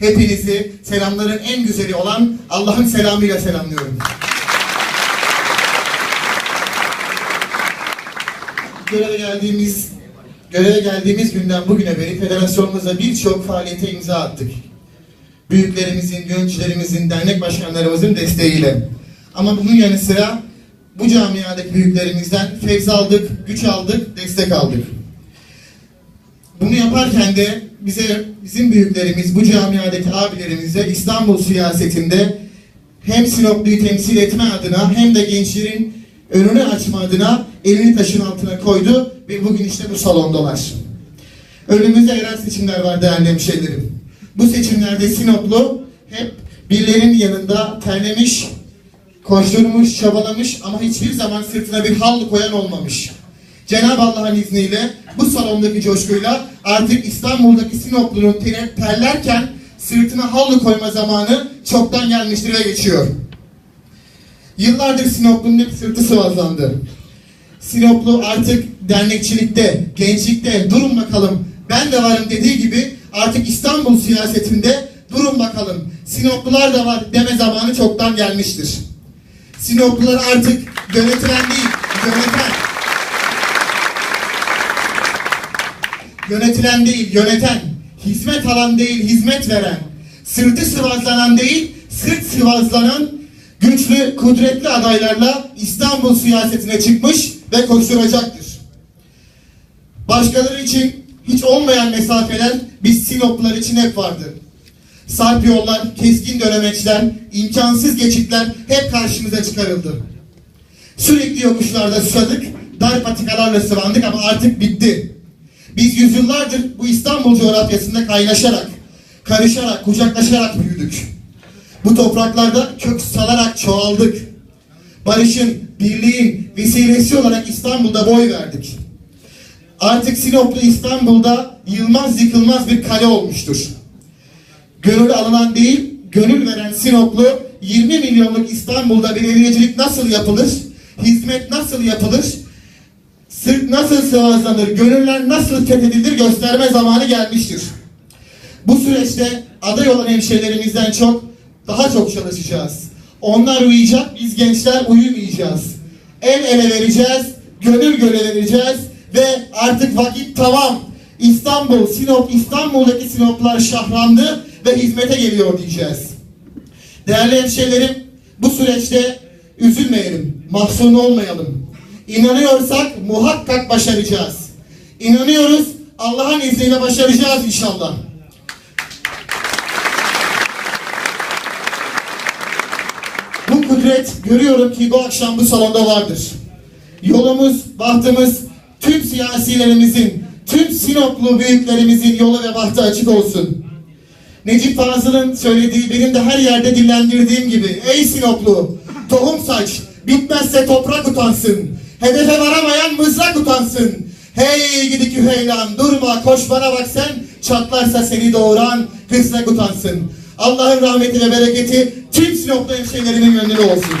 Hepinizi selamların en güzeli olan Allah'ın selamıyla selamlıyorum. Göreve geldiğimiz göreve geldiğimiz günden bugüne beri federasyonumuzda birçok faaliyete imza attık. Büyüklerimizin, yöneticilerimizin, dernek başkanlarımızın desteğiyle. Ama bunun yanı sıra bu camiadaki büyüklerimizden feyz aldık, güç aldık, destek aldık. Yaparken de bize bizim büyüklerimiz, bu camiadaki abilerimize İstanbul siyasetinde hem Sinoplu'yu temsil etme adına hem de gençlerin önünü açma adına elini taşın altına koydu ve bugün işte bu salondalar. Önümüzde yerel seçimler var değerli hemşehrilerim. Bu seçimlerde Sinoplu hep birilerinin yanında terlemiş, koşturmuş, çabalamış ama hiçbir zaman sırtına bir havlu koyan olmamış. Cenab-ı Allah'ın izniyle bu salondaki coşkuyla artık İstanbul'daki Sinoplu'nun ter- terlerken sırtına havlu koyma zamanı çoktan gelmiştir ve geçiyor. Yıllardır Sinoplu'nun hep sırtı sıvazlandı. Sinoplu artık dernekçilikte, gençlikte durun bakalım ben de varım dediği gibi artık İstanbul siyasetinde durun bakalım Sinoplular da var deme zamanı çoktan gelmiştir. Sinoplular artık yönetilen değil, yöneten. Yönetilen değil, yöneten. Hizmet alan değil, hizmet veren. Sırtı sıvazlanan değil, sırt sıvazlanan güçlü, kudretli adaylarla İstanbul siyasetine çıkmış ve koşturacaktır. Başkaları için hiç olmayan mesafeler biz Sinoplular için hep vardı. Sarp yollar, keskin dönemeçler, imkansız geçitler hep karşımıza çıkarıldı. Sürekli yokuşlarda susadık, dar patikalarla sıvandık ama artık bitti. Biz yüzyıllardır bu İstanbul coğrafyasında kaynaşarak, karışarak, kucaklaşarak büyüdük. Bu topraklarda kök salarak çoğaldık. Barışın, birliğin vesilesi olarak İstanbul'da boy verdik. Artık Sinoplu İstanbul'da yılmaz yıkılmaz bir kale olmuştur. Gönül alınan değil, gönül veren Sinoplu 20 milyonluk İstanbul'da belediyecilik nasıl yapılır? Hizmet nasıl yapılır? Sırt nasıl sıvazlanır? Gönüller nasıl fethedilir? Gösterme zamanı gelmiştir. Bu süreçte aday olan hemşehrilerimizden çok daha çok çalışacağız. Onlar uyuyacak, biz gençler uyumayacağız. El ele vereceğiz, gönül göle vereceğiz ve artık vakit tamam. İstanbul, Sinop, İstanbul'daki Sinoplar şahrandı ve hizmete geliyor diyeceğiz. Değerli hemşehrilerim, bu süreçte üzülmeyelim, mahzun olmayalım. İnanıyorsak muhakkak başaracağız. İnanıyoruz, Allah'ın izniyle başaracağız inşallah. Bu kudret görüyorum ki bu akşam bu salonda vardır. Yolumuz, bahtımız tüm siyasilerimizin, tüm Sinoplu büyüklerimizin yolu ve bahtı açık olsun. Necip Fazıl'ın söylediği, benim de her yerde dillendirdiğim gibi, ey Sinoplu, tohum saç, bitmezse toprak utansın, hedefe varamayan mızrak utansın. Hey gidi küheylan, durma, koş bana bak sen, çatlarsa seni doğuran kısrak utansın. Allah'ın rahmeti ve bereketi tüm Sinoplu hemşehrilerimin gönlünde olsun.